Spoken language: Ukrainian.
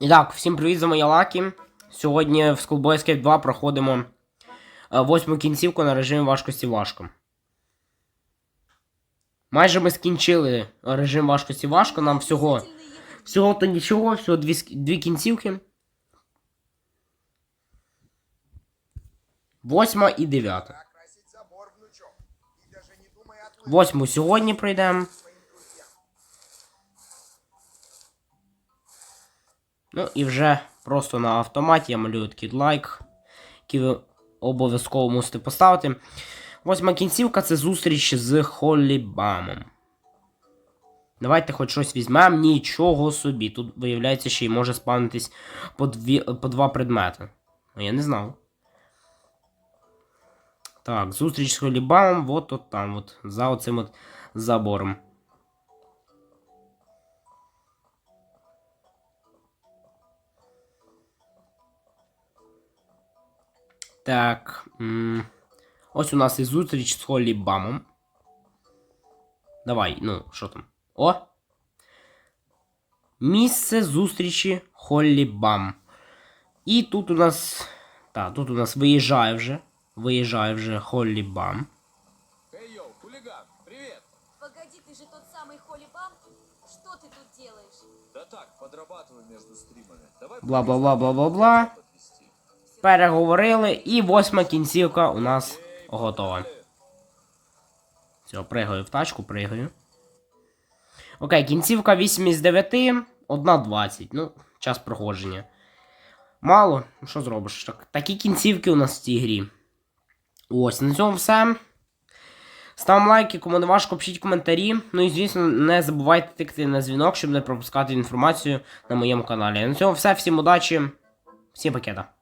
І так, всім привіт за мої лаки. Сьогодні в Schoolboy Escape 2 проходимо е, восьму кінцівку на режимі важкості важко. Майже ми скінчили режим важкості важко. Нам всього. Всього то нічого, всього дві, дві кінцівки. Восьма і дев'ята. Восьму сьогодні пройдемо. Ну і вже просто на автоматі я малюю такий лайк, який ви обов'язково мусите поставити. Восьма кінцівка це зустріч з Холлі Бамом. Давайте хоч щось візьмемо. Нічого собі. Тут виявляється, що й може спавнитись по, дві, по два предмети. Ну, я не знав. Так, зустріч з Холлі Бамом, от от там, от, за оцим от забором. Так. м, Ось у нас і зустріч з Холлі Бамом. Давай, ну, що там? О! Місце зустрічі Холлі Бам. І тут у нас. Так, тут у нас виїжджає вже. Виїжджає вже Холлі Бам. Эй, йоу, хулиган, привет! Погоди, ты же тот самый Холли Бам? Что ты тут делаешь? Да так, подрабатываю между стримами. Давай Бла-бла-бла-бла-бла-бла. Переговорили, і восьма кінцівка у нас готова. Все, пригаю в тачку, пригаю. Окей, кінцівка 8 із 9, 1,20. Ну, час проходження. Мало, ну що зробиш? Так, такі кінцівки у нас в цій грі. Ось, на цьому все. Ставимо лайки, кому не важко, пишіть коментарі. Ну і звісно, не забувайте тикати на дзвінок, щоб не пропускати інформацію на моєму каналі. На цьому все, всім удачі, всім пакета.